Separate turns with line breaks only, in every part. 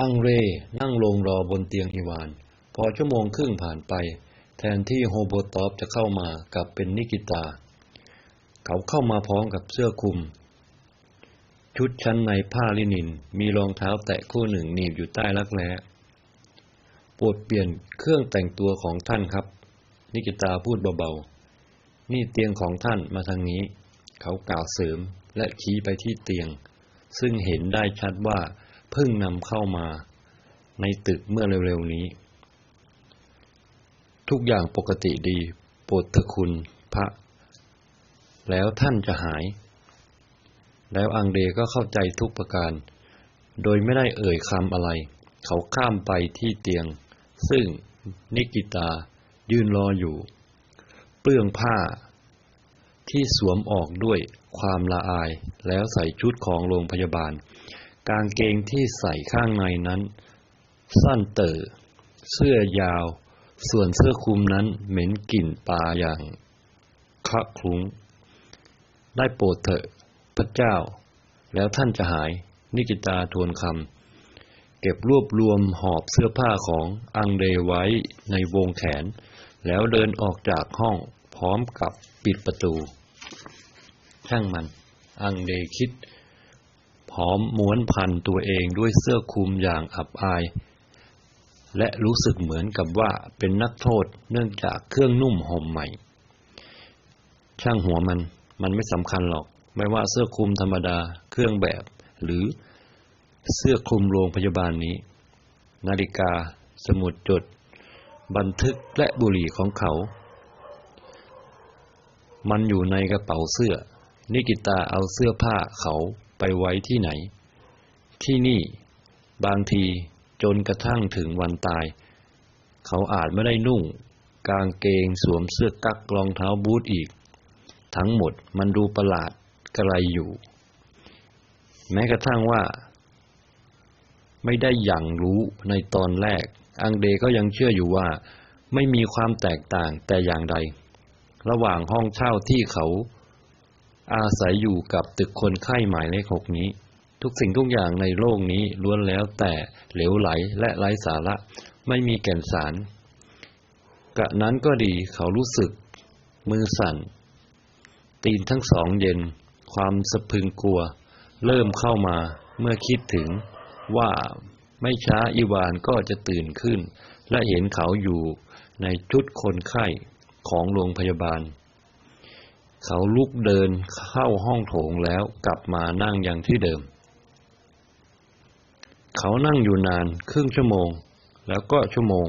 อังเรนั่งลงรอบนเตียงอีวาน พอชั่วโมงครึ่งผ่านไป แทนที่โฮโบตอฟจะเข้ามากลับเป็นนิกิตา เขาเข้ามาพร้อมกับเสื้อคลุม ชุดชั้นในผ้าลินิน มีรองเท้าแตะคู่หนึ่งหนีบอยู่ใต้รักแร้โปรดเปลี่ยนเครื่องแต่งตัวของท่านครับ นิกิตาพูดเบาๆ นี่เตียงของท่านมาทางนี้ เขากล่าวเสริมและชี้ไปที่เตียง ซึ่งเห็นได้ชัดว่า เพิ่งนำเข้ามาในตึกเมื่อเร็วๆนี้ ทุกอย่างปกติดีโปรดเถคุณพระ แล้วท่านจะหาย แล้วอังเดก็เข้าใจทุกประการ โดยไม่ได้เอ่ยคำอะไร เขาข้ามไปที่เตียง ซึ่งนิกิตายืนรออยู่ เปลื้องผ้า ที่สวมออกด้วยความละอายแล้วใส่ชุดของโรงพยาบาล กางเกงที่ใส่ข้างในนั้น สั้นเต๋อเสื้อยาว ส่วนเสื้อคลุมนั้นเหม็นกลิ่นปลาอย่างคะคลุ้ง ได้โปรดเถอะพระเจ้า แล้วท่านจะหาย นิกิตาทวนคำเก็บรวบรวมหอบเสื้อผ้าของอังเดไว้ในวงแขน แล้วเดินออกจากห้องพร้อมกับปิดประตู ช่างมัน อังเดคิด พร้อมม้วนพันตัวเองด้วยเสื้อคลุมอย่างอับอาย และรู้สึกเหมือนกับว่าเป็นนักโทษเนื่องจากเครื่องนุ่มห่มใหม่ ช่างหัวมัน มันไม่สำคัญหรอก ไม่ว่าเสื้อคลุมธรรมดา เครื่องแบบ หรือเสื้อคลุมโรงพยาบาลนี้ นาฬิกา สมุดจด บันทึกและบุหรี่ของเขา มันอยู่ในกระเป๋าเสื้อ นิกิตาเอาเสื้อผ้าเขา ไปไว้ที่ไหน ที่นี่บางทีจนกระทั่งถึงวันตาย เขาอาจไม่ได้นุ่ง กางเกงสวมเสื้อกั๊กรองเท้าบูทอีก ทั้งหมดมันดูประหลาดกระไรอยู่ แม้กระทั่งว่า ไม่ได้อย่างรู้ในตอนแรก อังเดก็ยังเชื่ออยู่ว่า ไม่มีความแตกต่างแต่อย่างใด ระหว่างห้องเช่าที่เขา อาศัยอยู่กับตึกคนไข้หมายเลขหกนี้ ทุกสิ่งทุกอย่างในโลกนี้ล้วนแล้วแต่เหลวไหลและไร้สาระ ไม่มีแก่นสาร กะนั้นก็ดีเขารู้สึก มือสั่น ตีนทั้งสองเย็น ความสะพึงกลัว เริ่มเข้ามาเมื่อคิดถึงว่าไม่ช้าอีวานก็จะตื่นขึ้น และเห็นเขาอยู่ในชุดคนไข้ของโรงพยาบาล เขาลุกเดินเข้าห้องโถงแล้วกลับมานั่งอย่างที่เดิม เขานั่งอยู่นานครึ่งชั่วโมง แล้วก็ชั่วโมง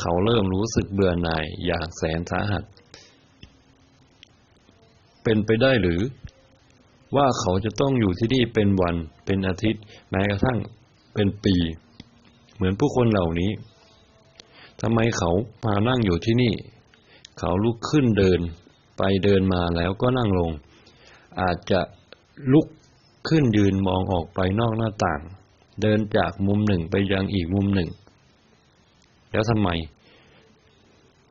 เขาเริ่มรู้สึกเบื่อหน่ายอย่างแสนสาหัส เป็นไปได้หรือ ว่าเขาจะต้องอยู่ที่นี่เป็นวัน เป็นอาทิตย์ แม้กระทั่งเป็นปี เหมือนผู้คนเหล่านี้ทำไมเขามานั่งอยู่ที่นี่ เขาลุกขึ้นเดิน ไปเดินมาแล้วก็นั่งลง อาจจะลุกขึ้นยืนมองออกไปนอกหน้าต่าง เดินจากมุมหนึ่งไปยังอีกมุมหนึ่ง แล้วทำไม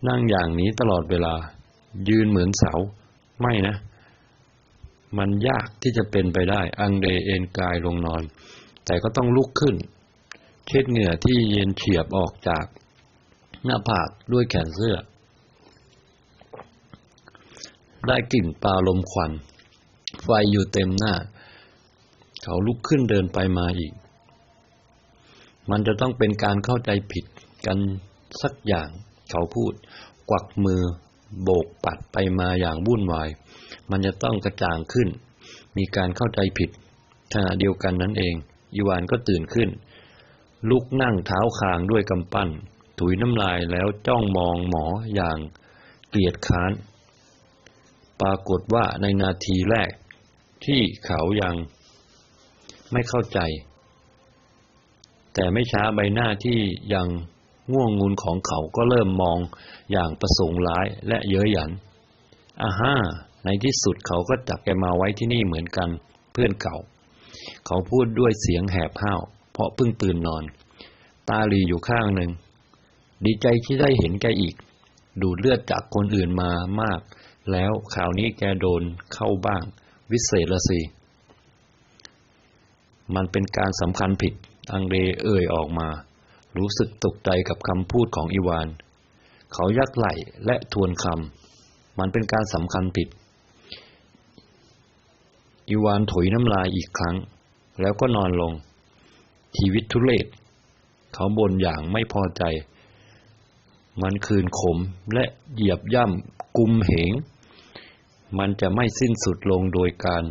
นั่งอย่างนี้ตลอดเวลา ยืนเหมือนเสา ไม่นะ มันยากที่จะเป็นไปได้ อังเดเอนกายลงนอน แต่ก็ต้องลุกขึ้น เช็ดเหงื่อที่เย็นเฉียบออกจากหน้าผากด้วยแขนเสื้อ ได้กลิ่นปลาลมควัน ไฟอยู่เต็มหน้า เขาลุกขึ้นเดินไปมาอีก มันจะต้องเป็นการเข้าใจผิดกันสักอย่าง เขาพูด กวักมือ โบกปัดไปมาอย่างวุ่นวาย มันจะต้องกระจ่างขึ้น มีการเข้าใจผิดขณะเดียวกันนั้นเองอีวานก็ตื่นขึ้น ลุกนั่งเท้าคางด้วยกำปั้น ถุยน้ำลายแล้วจ้องมองหมออย่างเกลียดค้าน ปรากฏว่าในนาทีแรกที่เขายังไม่เข้าใจ แต่ไม่ช้าใบหน้าที่ยังง่วงงุนของเขาก็เริ่มมองอย่างประสงค์ร้ายและเย้ยหยันอาฮ่าในที่สุดเขาก็จับแกมาไว้ที่นี่เหมือนกันเพื่อนเก่า เขาพูดด้วยเสียงแหบห้าว เพราะเพิ่งตื่นนอน ตาลีอยู่ข้างหนึ่ง ดีใจที่ได้เห็นแกอีก ดูดเลือดจากคนอื่นมามาก แล้วข่าวนี้แกโดนเข้าบ้าง วิเศษละสิ มันเป็นการสำคัญผิด อังเดเอ่ยออกมา รู้สึกตกใจกับคำพูดของอีวาน เขายักไหล่และทวนคำ มันเป็นการสำคัญผิด อีวานถอยน้ำลายอีกครั้ง แล้วก็นอนลง ชีวิตทุเลศเขาบ่นอย่างไม่พอใจ มันคืนขมและเหยียบย่ำกุมเหง มันจะไม่สิ้นสุดลงโดยการ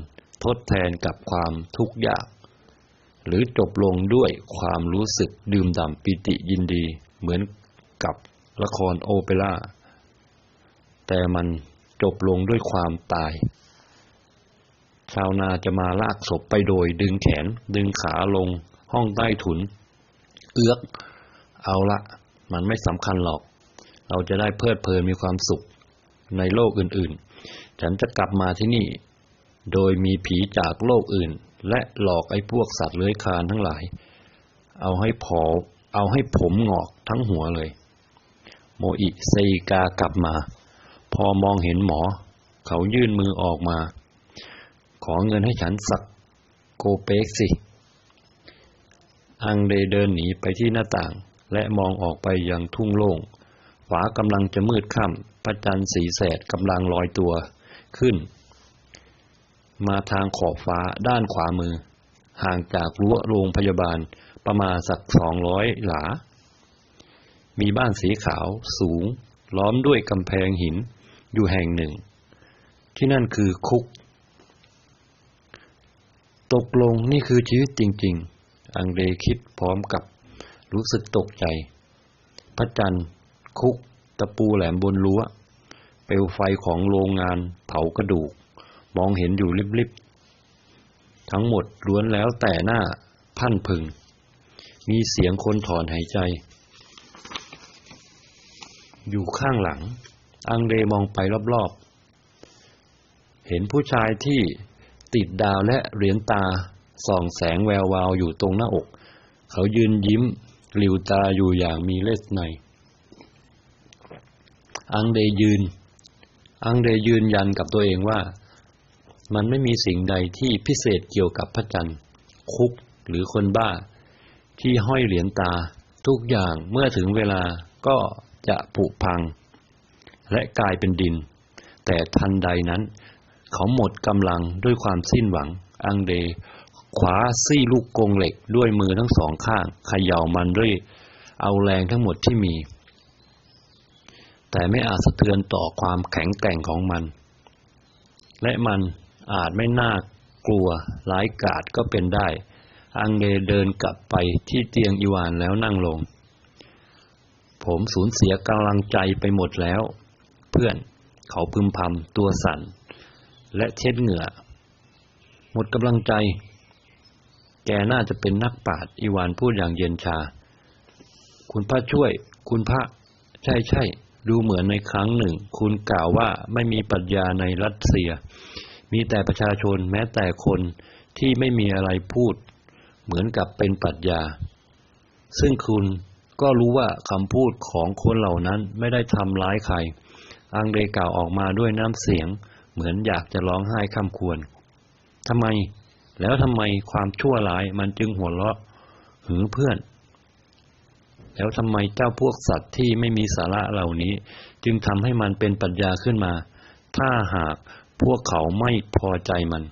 ทดแทนกับความทุกข์ยาก หรือจบลงด้วยความรู้สึกดื่มด่ำปิติยินดี เหมือนกับละครโอเปร่า แต่มันจบลงด้วยความตาย ชาวนาจะมาลากศพไปโดยดึงแขนดึงขาลงห้องใต้ถุน เอื้อก เอาละ มันไม่สำคัญหรอก เราจะได้เพลิดเพลินมีความสุขในโลกอื่นๆ ฉันจะกลับมาที่นี่ โดยมีผีจากโลกอื่น และหลอกไอ้พวกสัตว์เลื้อยคลานทั้งหลาย เอาให้ผอเอาให้ผมงอกทั้งหัวเลย โมอิเซกากลับมา พอมองเห็นหมอ เขายื่นมือออกมา ขอเงินให้ฉันสักโกเปกสิ อังเดเดินหนีไปที่หน้าต่าง และมองออกไปยังทุ่งโล่งฟ้ากำลังจะมืดค่ำ พระจันทร์สีแสดกำลังลอยตัวขึ้น มาทางขอบฟ้าด้านขวามือ ห่างจากรั้วโรงพยาบาลประมาณสักสองร้อยหลา มีบ้านสีขาวสูง ล้อมด้วยกำแพงหินอยู่แห่งหนึ่ง ที่นั่นคือคุก ตกลงนี่คือชีวิตจริง ๆ อังเดคิดพร้อมกับรู้สึกตกใจ พระจันทร์คุก ตะปูแหลมบนรั้ว เปลวไฟของโรงงานเผากระดูก มองเห็นอยู่ลิบๆ ทั้งหมดล้วนแล้วแต่หน้าพันพึง มีเสียงคนถอนหายใจ อยู่ข้างหลัง อังเดมองไปรอบๆ เห็นผู้ชายที่ติดดาวและเหรียญตาส่องแสงแวววาวอยู่ตรงหน้าอก เขายืนยิ้มหลิวตาอยู่อย่างมีเลสใน อังเดยืน อังเดยืนยันกับตัวเองว่า มันไม่มีสิ่งใดที่พิเศษเกี่ยวกับพระจันทร์ คุกหรือคนบ้า ที่ห้อยเหรียญตาทุกอย่างเมื่อถึงเวลาก็จะผุพัง และกลายเป็นดิน แต่ทันใดนั้น เขาหมดกำลังด้วยความสิ้นหวัง อังเดขวาซี่ลูกกงเหล็กด้วยมือทั้งสองข้างเขย่ามันด้วย เอาแรงทั้งหมดที่มี แต่ไม่อาจสะเทือนต่อความแข็งแกร่งของมัน และมันอาจไม่น่ากลัวร้ายกาจก็เป็นได้ อังเดเดินกลับไปที่เตียงอีวานแล้วนั่งลง ผมสูญเสียกำลังใจไปหมดแล้ว เพื่อนเขาพึมพำตัวสั่น และเช็ดเหงื่อ หมดกำลังใจ แกน่าจะเป็นนักปราชญ์อีวานพูดอย่างเย็นชา คุณพระช่วย คุณพระ ใช่ใช่ ดูเหมือนในครั้งหนึ่ง คุณกล่าวว่าไม่มีปรัชญาในรัสเซีย มีแต่ประชาชนแม้แต่คนที่ไม่มีอะไรพูด เหมือนกับเป็นปรัชญา ซึ่งคุณก็รู้ว่าคำพูดของคนเหล่านั้นไม่ได้ทำร้ายใคร อังเดกล่าวออกมาด้วยน้ำเสียง เหมือนอยากจะร้องไห้ข้ามควรทำไม แล้วทำไมความชั่วร้ายมันจึงหัวเราะ หือเพื่อน แล้วทำไมเจ้าพวกสัตว์ที่ไม่มีสาระเหล่านี้ จึงทำให้มันเป็นปัญญาขึ้นมา ถ้าหากพวกเขาไม่พอใจมัน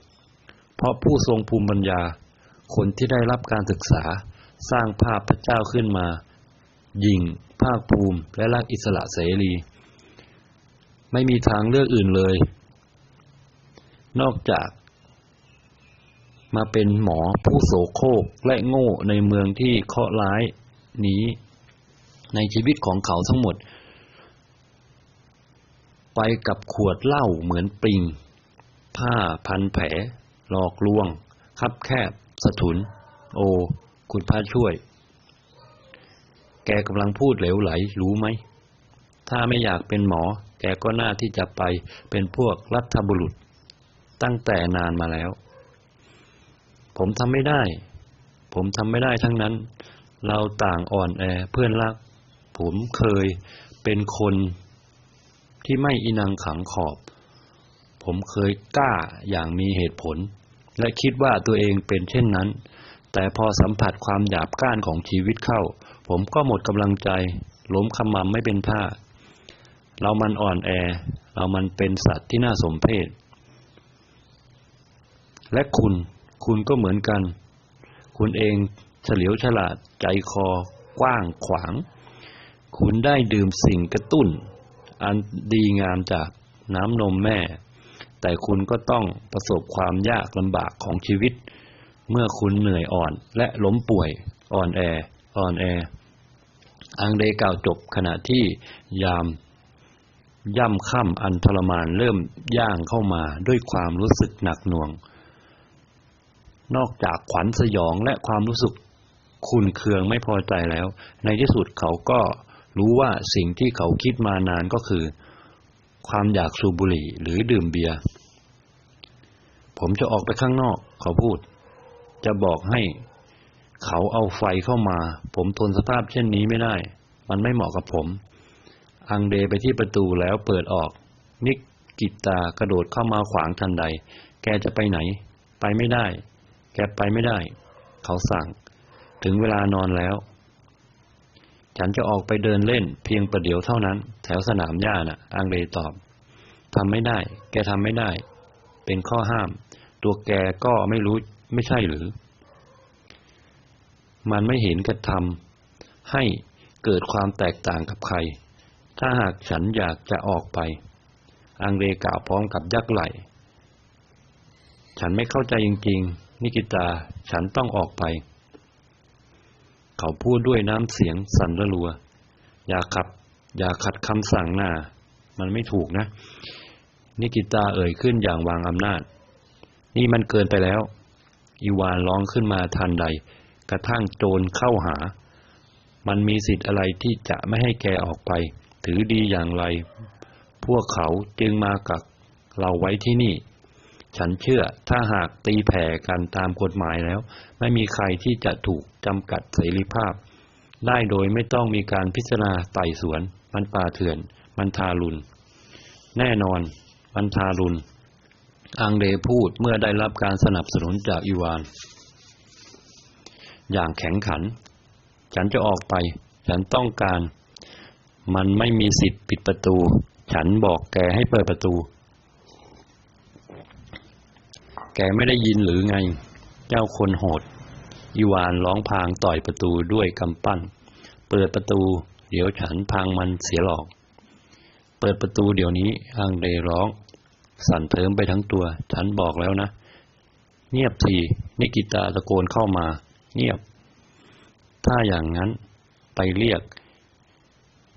เพราะผู้ทรงภูมิปัญญา คนที่ได้รับการศึกษา สร้างภาพพระเจ้าขึ้นมา ยิงภาคภูมิ และรักอิสระเสรี ไม่มีทางเลือกอื่นเลย นอกจาก มาเป็นหมอผู้โสโครกและโง่ในเมืองที่เคราะห์ร้ายนี้ ในชีวิตของเขาทั้งหมด ไปกับขวดเหล้าเหมือนปริง ผ้าพันแผล หลอกลวง คับแคบสะทุน โอ คุณพระช่วย แกกำลังพูดเหลวไหล รู้ไหม ถ้าไม่อยากเป็นหมอ แกก็น่าที่จะไปเป็นพวกรัฐบุรุษ ตั้งแต่นานมาแล้ว ผมทำไม่ได้ ผมทำไม่ได้ทั้งนั้นเราต่างอ่อนแอเพื่อนรัก ผมเคยเป็นคนที่ไม่อินังขังขอบ ผมเคยกล้าอย่างมีเหตุผล และคิดว่าตัวเองเป็นเช่นนั้น แต่พอสัมผัสความหยาบก้านของชีวิตเข้า ผมก็หมดกำลังใจ ล้มขมำไม่เป็นท่า เรามันอ่อนแอ เรามันเป็นสัตว์ที่น่าสมเพชและคุณ คุณก็เหมือนกัน คุณเองเฉลียวฉลาดใจคอกว้างขวาง คุณได้ดื่มสิ่งกระตุ้น อันดีงามจากน้ำนมแม่ แต่คุณก็ต้องประสบความยากลำบากของชีวิต เมื่อคุณเหนื่อยอ่อนและล้มป่วยอ่อนแออ่อนแอ อังเดกล่าวจบขณะที่ยามย่ำค่ำอันทรมานเริ่มย่างเข้ามาด้วยความรู้สึกหนักหน่วง นอกจากขวัญสยองและความรู้สึกคุณเคืองไม่พอใจแล้ว ในที่สุดเขาก็ รู้ว่าสิ่งที่เขาคิดมานานก็คือ ความอยากสูบบุหรี่หรือดื่มเบียร์ ผมจะออกไปข้างนอก เขาพูด จะบอกให้ เขาเอาไฟเข้ามา ผมทนสภาพเช่นนี้ไม่ได้ มันไม่เหมาะกับผม อังเดไปที่ประตูแล้วเปิดออก นิกกิตากระโดดเข้ามาขวางทันใด แกจะไปไหน ไปไม่ได้ แกไปไม่ได้ เขาสั่ง ถึงเวลานอนแล้ว ฉันจะออกไปเดินเล่นเพียงประเดี๋ยวเท่านั้น แถวสนามหญ้าน่ะ อังเดตอบทำไม่ได้ แกทำไม่ได้ เป็นข้อห้าม ตัวแกก็ไม่รู้ไม่ใช่หรือ มันไม่เห็นกระทำให้เกิดความแตกต่างกับใคร ถ้าหากฉันอยากจะออกไป อังเรกล่าวพร้อมกับยักไหลฉันไม่เข้าใจจริง ๆ นิกิตา ฉันต้องออกไป เขาพูดด้วยน้ำเสียงสั่นระรัว อย่าขัด อย่าขัดคำสั่งหน้า มันไม่ถูกนะ นิกิตาเอ่ยขึ้นอย่างวางอำนาจ นี่มันเกินไปแล้ว อีวานร้องขึ้นมาทันใด กระทั่งโจรเข้าหา มันมีสิทธิ์อะไรที่จะไม่ให้แกออกไป ถือดีอย่างไร พวกเขาจึงมากับเราไว้ที่นี่ ฉันเชื่อถ้าหากตีแผ่กันตามกฎหมายแล้ว ไม่มีใครที่จะถูกจำกัดเสรีภาพ ได้โดยไม่ต้องมีการพิจารณาไต่สวน มันป่าเถื่อน มันทารุณ แน่นอน มันทารุณ อังเดพูดเมื่อได้รับการสนับสนุนจากอีวาน อย่างแข็งขัน ฉันจะออกไป ฉันต้องการ มันไม่มีสิทธิ์ปิดประตู ฉันบอกแกให้เปิดประตู แกไม่ได้ยินหรือไง เจ้าคนโหด อีวานร้องพางต่อยประตูด้วยกำปั้น เปิดประตู เดี๋ยวฉันพังมันเสียหลอก เปิดประตูเดี๋ยวนี้อังเดร้อง สั่นเทิมไปทั้งตัว ฉันบอกแล้วนะ เงียบทีนิกิตาตะโกนเข้ามา เงียบ ถ้าอย่างนั้นไปเรียก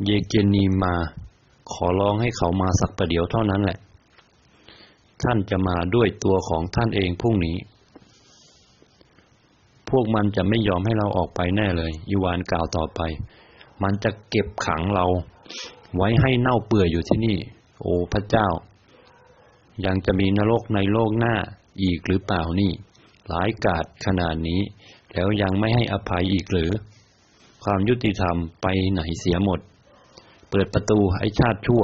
เยเกนีมา ขอร้องให้เขามาสักประเดี๋ยวเท่านั้นแหละ ท่านจะมาด้วยตัวของท่านเองพรุ่งนี้ พวกมันจะไม่ยอมให้เราออกไปแน่เลยอีวานกล่าวต่อไป มันจะเก็บขังเรา ไว้ให้เน่าเปื่อยอยู่ที่นี่ โอ้พระเจ้า ยังจะมีนรกในโลกหน้าอีกหรือเปล่านี่ หลายกาดขนาดนี้ แล้วยังไม่ให้อภัยอีกหรือ ความยุติธรรมไปไหนเสียหมด เปิดประตูไอ้ชาติชั่ว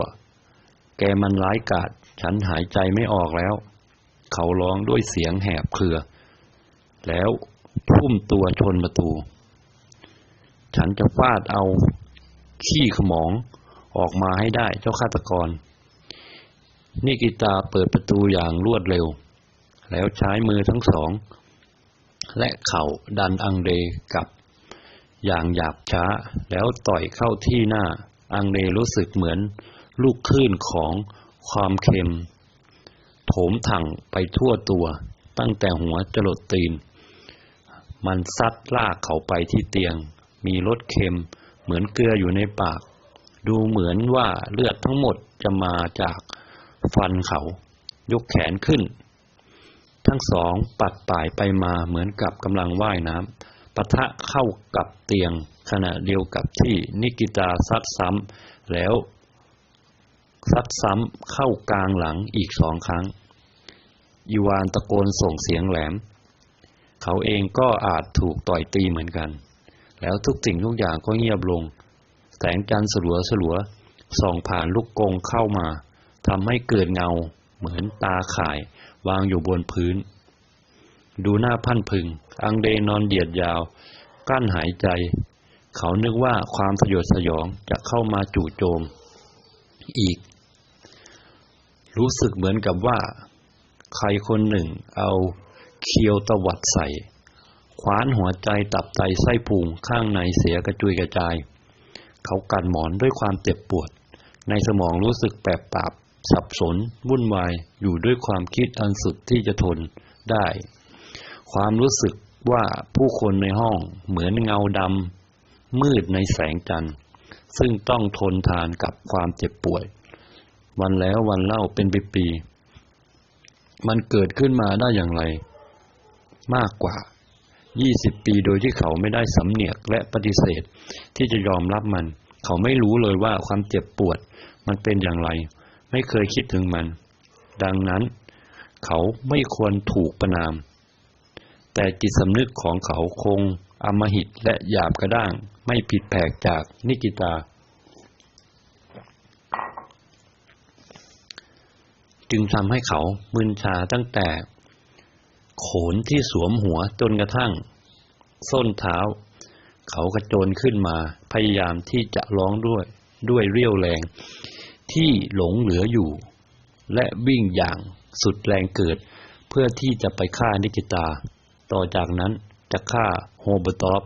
แกมันร้ายกาจ ฉันหายใจไม่ออกแล้ว เขาร้องด้วยเสียงแหบเครือ แล้วพุ่มตัวชนประตู ฉันจะฟาดเอาขี้ขมองออกมาให้ได้เจ้าฆาตกร นิกิตาเปิดประตูอย่างรวดเร็ว แล้วใช้มือทั้งสอง และเข่าดันอังเดกับอย่างหยาบช้าแล้วต่อยเข้าที่หน้า อังเดรู้สึกเหมือนลูกคลื่นของ ความเค็ม โถมถังไปทั่วตัว ตั้งแต่หัวจรดตีน มันซัดลากเขาไปที่เตียง มีรสเค็มเหมือนเกลืออยู่ในปาก ดูเหมือนว่าเลือดทั้งหมดจะมาจากฟันเขา ยกแขนขึ้น ทั้งสองปัดป่ายไปมาเหมือนกับกำลังว่ายน้ำปะทะเข้ากับเตียงขณะเดียวกับที่นิกิตาซัดซ้ำแล้ว ซัดซ้ำเข้ากลางหลังอีกสองครั้งอีวานตะโกนส่งเสียงแหลม เขาเองก็อาจถูกต่อยตีเหมือนกัน แล้วทุกสิ่งทุกอย่างก็เงียบลง แสงจันทร์สลัวสลัวส่องผ่านลูกกงเข้ามาทำให้เกิดเงาเหมือนตาข่ายวางอยู่บนพื้น ดูหน้าพันพึง อังเดนอนเหยียดยาว กั้นหายใจ เขานึกว่าความสยดสยองจะเข้ามาจู่โจม อีก รู้สึกเหมือนกับว่า ใครคนหนึ่งเอาเคียวตวัดใส่ คว้านหัวใจตับไตไส้พุงข้างในเสียกระจุยกระจาย เขากัดหมอนด้วยความเจ็บปวด ในสมองรู้สึกแปรปราบสับสน วุ่นวายอยู่ด้วยความคิดอันสุดที่จะทนได้ ความรู้สึกว่าผู้คนในห้องเหมือนเงาดำมืดในแสงจันทร์ ซึ่งต้องทนทานกับความเจ็บป่วย วันแล้ววันเล่าเป็นปีๆมันเกิดขึ้นมาได้อย่างไร มากกว่า 20 ปีโดยที่เขาไม่ได้สำเนียกและปฏิเสธ ที่จะยอมรับมัน เขาไม่รู้เลยว่าความเจ็บปวด มันเป็นอย่างไร ไม่เคยคิดถึงมัน ดังนั้น เขาไม่ควรถูกประนาม แต่จิตสำนึกของเขาคงอมหิตและหยาบกระด้าง ไม่ผิดแผกจากนิกิตา จึงทำให้เขามึนชาตั้งแต่ โขนที่สวมหัวจนกระทั่ง ส้นเท้า เขากระโจนขึ้นมา พยายามที่จะร้องด้วยด้วยเรี่ยวแรง ที่หลงเหลืออยู่ และวิ่งอย่างสุดแรงเกิด เพื่อที่จะไปฆ่านิกิตา ต่อจากนั้นจะฆ่าโฮเบตอฟ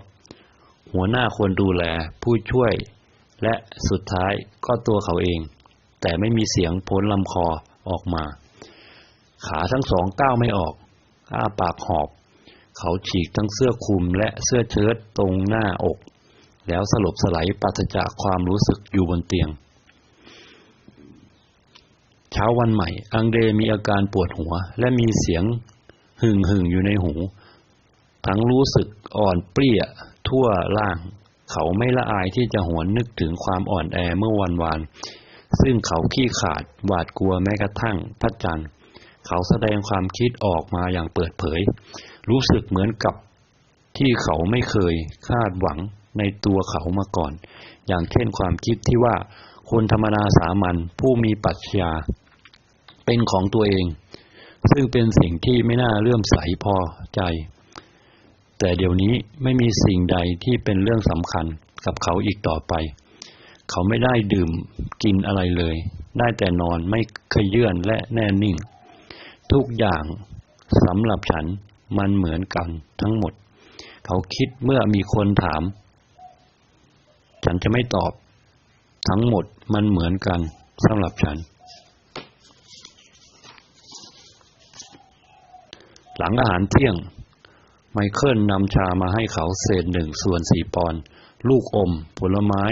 หัวหน้าคนดูแลผู้ช่วย และสุดท้ายก็ตัวเขาเอง แต่ไม่มีเสียงพ้นลำคอ ออกมา ขาทั้งสองก้าวไม่ออกอ้าปากหอบ เขาฉีกทั้งเสื้อคลุมและเสื้อเชิ้ตตรงหน้าอก แล้วสลบสลายปราศจากความรู้สึกอยู่บนเตียง เช้าวันใหม่ อังเดมีอาการปวดหัว และมีเสียงหึ่งหึ่งอยู่ในหู ทั้งรู้สึกอ่อนเปรี้ยทั่วร่าง เขาไม่ละอายที่จะหวนนึกถึงความอ่อนแอเมื่อวันวาน ซึ่งเขาขี้ขาดหวาดกลัวแม้กระทั่งพระจันทร์ เขาแสดงความคิดออกมาอย่างเปิดเผย รู้สึกเหมือนกับที่เขาไม่เคยคาดหวังในตัวเขามาก่อน อย่างเช่นความคิดที่ว่าคนธรรมดาสามัญผู้มีปรัชญาเป็นของตัวเอง ซึ่งเป็นสิ่งที่ไม่น่าเลื่อมใสพอใจ แต่เดี๋ยวนี้ไม่มีสิ่งใดที่เป็นเรื่องสำคัญกับเขาอีกต่อไป เขาไม่ได้ดื่มกินอะไรเลย ได้แต่นอนไม่เคยเยื่อนและแน่นิ่ง ทุกอย่างสำหรับฉันมันเหมือนกันทั้งหมด เขาคิดเมื่อมีคนถาม ฉันจะไม่ตอบ ทั้งหมดมันเหมือนกันสำหรับฉัน หลังอาหารเที่ยง ไมเคิลนำชามาให้เขาเศษหนึ่งส่วนสี่ปอนด์ลูกอม ผลไม้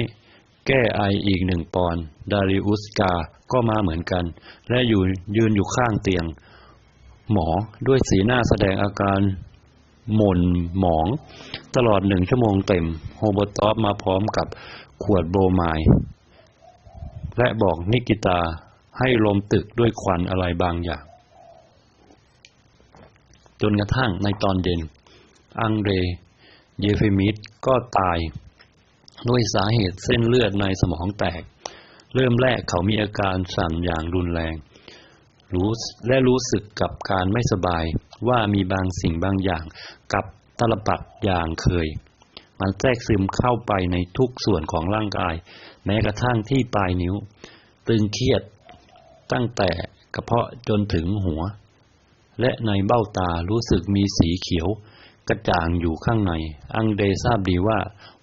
แก้ไออีกหนึ่งปอนด์ดาริอุสกาก็มาเหมือนกัน และอยู่ยืนอยู่ข้างเตียง หมอด้วยสีหน้าแสดงอาการหม่นหมอง ตลอดหนึ่งชั่วโมงเต็ม โฮโบตอฟมาพร้อมกับขวดโบรไมด์และบอกนิกิตาให้ลมตึกด้วยควันอะไรบางอย่าง จนกระทั่งในตอนเย็น อังเดรเยเฟมิดก็ตาย ด้วยสาเหตุเส้นเลือดในสมองแตก เริ่มแรกเขามีอาการสั่นอย่างรุนแรงรู้และรู้สึกกับการไม่สบายว่ามีบางสิ่งบางอย่างกับตลปัดอย่างเคย มันแทรกซึมเข้าไปในทุกส่วนของร่างกาย แม้กระทั่งที่ปลายนิ้ว ตึงเครียดตั้งแต่กระเพาะจนถึงหัว และในเบ้าตารู้สึกมีสีเขียว กระจ่างอยู่ข้างใน อังเดทราบดีว่า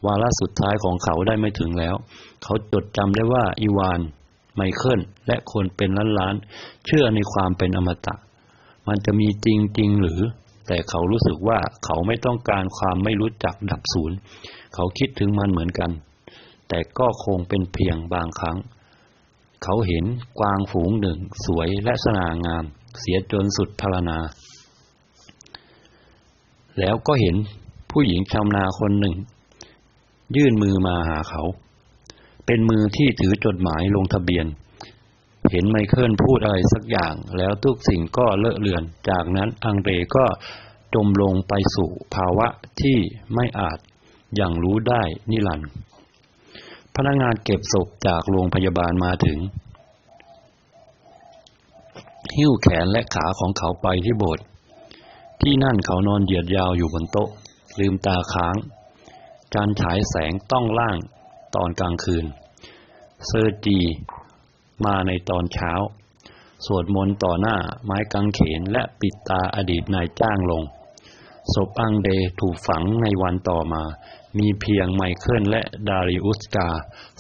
วาระสุดท้ายของเขาได้ไม่ถึงแล้ว เขาจดจำได้ว่าอีวาน ไมเคิล และคนเป็นล้านๆ เชื่อในความเป็นอมตะ มันจะมีจริงๆหรือ แต่เขารู้สึกว่าเขาไม่ต้องการความไม่รู้จักดับศูนย์ เขาคิดถึงมันเหมือนกัน แต่ก็คงเป็นเพียงบางครั้ง เขาเห็นกวางฝูงหนึ่ง สวยและสง่างาม เสียจนสุดพรรณนา แล้วก็เห็นผู้หญิงชาวนาคนหนึ่ง ยื่นมือมาหาเขา เป็นมือที่ถือจดหมายลงทะเบียน เห็นไมเคิลพูดอะไรสักอย่าง แล้วทุกสิ่งก็เลอะเลือน จากนั้นอังเรก็จมลงไปสู่ภาวะที่ไม่อาจอย่างรู้ได้นิรันดร์พนักงานเก็บศพจากโรงพยาบาลมาถึง หิ้วแขนและขาของเขาไปที่โบสถ์ ที่นั่นเขานอนเหยียดยาวอยู่บนโต๊ะ ลืมตาค้างจานฉายแสงต้องล่างตอนกลางคืน เซอร์จีมาในตอนเช้า สวดมนต์ต่อหน้าไม้กางเขนและปิดตาอดีตนายจ้างลง ศพอังเดถูกฝังในวันต่อมา มีเพียงไมเคิลและดาริอุสกา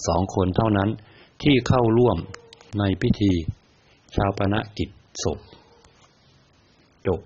สองคนเท่านั้นที่เข้าร่วมในพิธี ชาวปนกิจศพจบ